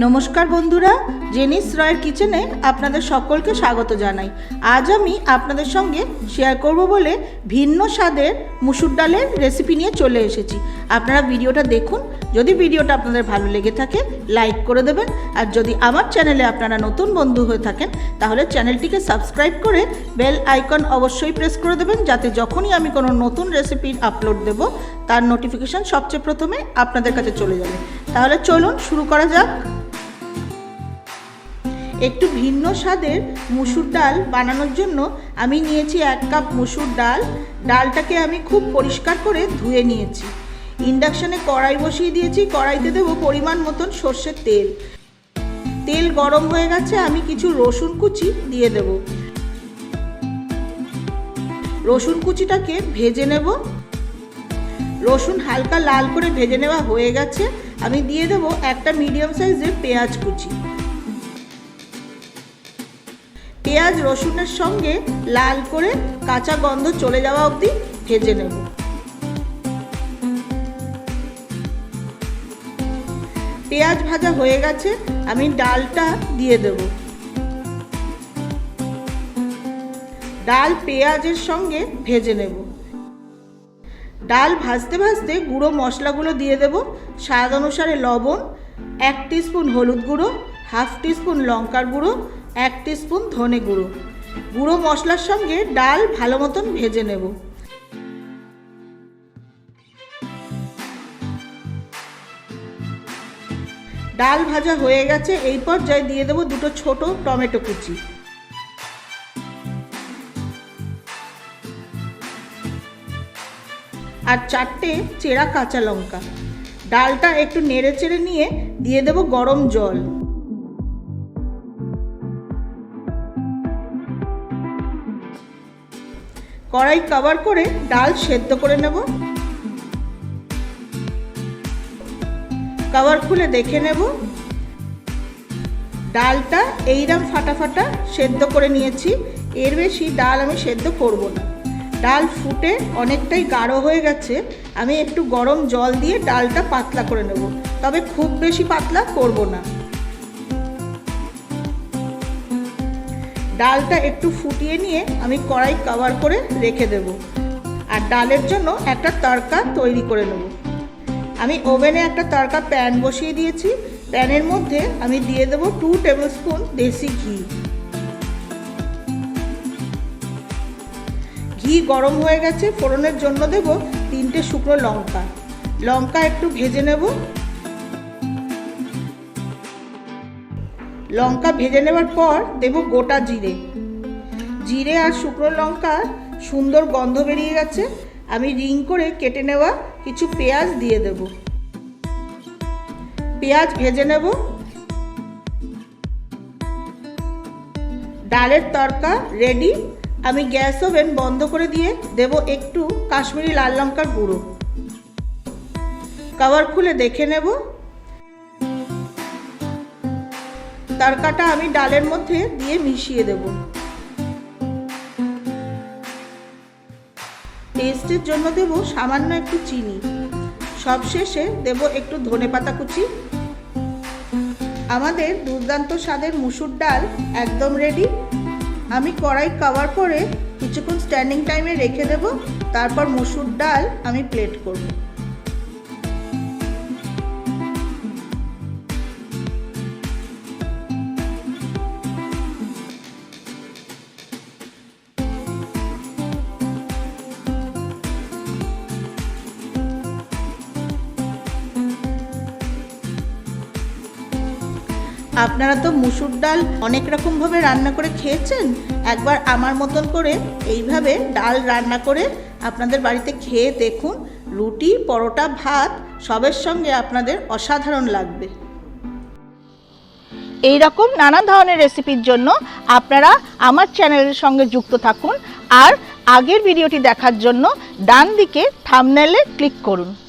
নমস্কার বন্ধুরা, জেনিস রয়ের কিচেনে আপনাদের সকলকে স্বাগত জানাই। আজ আমি আপনাদের সঙ্গে শেয়ার করব বলে ভিন্ন স্বাদের মুসুর ডালের রেসিপি নিয়ে চলে এসেছি। আপনারা ভিডিওটা দেখুন, যদি ভিডিওটা আপনাদের ভালো লেগে থাকে লাইক করে দেবেন। আর যদি আমার চ্যানেলে আপনারা নতুন বন্ধু হয়ে থাকেন, তাহলে চ্যানেলটিকে সাবস্ক্রাইব করে বেল আইকন অবশ্যই প্রেস করে দেবেন, যাতে যখনই আমি কোনো নতুন রেসিপির আপলোড দেব, তার নোটিফিকেশান সবচেয়ে প্রথমে আপনাদের কাছে চলে যাবে। তাহলে চলুন শুরু করা যাক। একটু ভিন্ন স্বাদের মুসুর ডাল বানানোর জন্য আমি নিয়েছি এক কাপ মুসুর ডাল। ডালটাকে আমি খুব পরিষ্কার করে ধুয়ে নিয়েছি। ইন্ডাকশানে কড়াই বসিয়ে দিয়েছি। কড়াইতে দেবো পরিমাণ মতন সর্ষের তেল। তেল গরম হয়ে গেছে, আমি কিছু রসুন কুচি দিয়ে দেব। রসুন কুচিটাকে ভেজে নেব। রসুন হালকা লাল করে ভেজে নেওয়া হয়ে গেছে। আমি দিয়ে দেবো একটা মিডিয়াম সাইজের পেঁয়াজ কুচি। পেঁয়াজ রসুনের সঙ্গে লাল করে কাঁচা গন্ধ চলে যাওয়া অবধি ভেজে নেব। পেঁয়াজ ভাজা হয়ে গেছে, আমি ডালটা দিয়ে দেব। ডাল পেঁয়াজের সঙ্গে ভেজে নেব। ডাল ভাজতে ভাজতে গুঁড়ো মশলাগুলো দিয়ে দেব। স্বাদ অনুসারে লবণ, এক স্পুন হলুদ গুঁড়ো, হাফ টিস্পুন লঙ্কার গুঁড়ো এক স্পুন ধনে গুঁড়ো। গুঁড়ো মশলার সঙ্গে ডাল ভালো মতন ভেজে নেব। ডাল ভাজা হয়ে গেছে, এই পর্যায়ে দিয়ে দেবো দুটো ছোট টমেটো কুচি। আর চারটে চেরা কাঁচা লঙ্কা। ডালটা একটু নেড়ে চেড়ে নিয়ে দিয়ে দেবো গরম জল। কড়াই কভার করে ডাল সেদ্ধ করে নেব। কভার খুলে দেখে নেব। ডালটা এইরকম ফাটা ফাটা সেদ্ধ করে নিয়েছি। এর বেশি ডাল আমি সেদ্ধ করব না। ডাল ফুটে অনেকটাই গাঢ় হয়ে গেছে। আমি একটু গরম জল দিয়ে ডালটা পাতলা করে নেব। তবে খুব বেশি পাতলা করব না। ডালটা একটু ফুটিয়ে নিয়ে আমি কড়াই কভার করে রেখে দেব। আর ডালের জন্য একটা তড়কা তৈরি করে নেব। আমি ওভেনে একটা তড়কা প্যান বসিয়ে দিয়েছি। প্যানের মধ্যে আমি দিয়ে দেবো টু টেবিল স্পুন দেশি ঘি। ঘি গরম হয়ে গেছে। ফোড়নের জন্য দেব তিনটে শুকনো লঙ্কা। লঙ্কা একটু ভেজে নেব। লঙ্কা ভেজে নেবার পর দেব গোটা জিরে। জিরে আর শুকনো লঙ্কা সুন্দর গন্ধ বেরিয়ে গেছে। আমি রিং করে কেটে নেওয়া কিছু পেঁয়াজ দিয়ে দেব। পেঁয়াজ ভেজে নেব। ডালের তরকা রেডি আমি গ্যাস ওভেন বন্ধ করে দিয়ে দেব একটু কাশ্মীরি লাল লঙ্কার গুঁড়ো। কভার খুলে দেখে নেব। তরকাটা আমি ডালের মধ্যে দিয়ে মিশিয়ে দেব। টেস্টের জন্য দেব সামান্য একটু চিনি। সবশেষে দেব একটু ধনে পাতা কুচি। আমাদের দুর্দান্ত স্বাদের মুসুর ডাল একদম রেডি আমি কড়াই কভার করে কিছুক্ষণ স্ট্যান্ডিং টাইমে রেখে দেব। তারপর মুসুর ডাল আমি প্লেট করব। আপনারা তো মুসুর ডাল অনেক রকমভাবে রান্না করে খেয়েছেন? একবার আমার মতন করে এইভাবে ডাল রান্না করে আপনাদের বাড়িতে খেয়ে দেখুন। রুটি, পরোটা, ভাত সবের সঙ্গে আপনাদের অসাধারণ লাগবে। এই রকম নানা ধরনের রেসিপির জন্য আপনারা আমার চ্যানেলের সঙ্গে যুক্ত থাকুন আর আগের ভিডিওটি দেখার জন্য ডান দিকে থামনেলে ক্লিক করুন।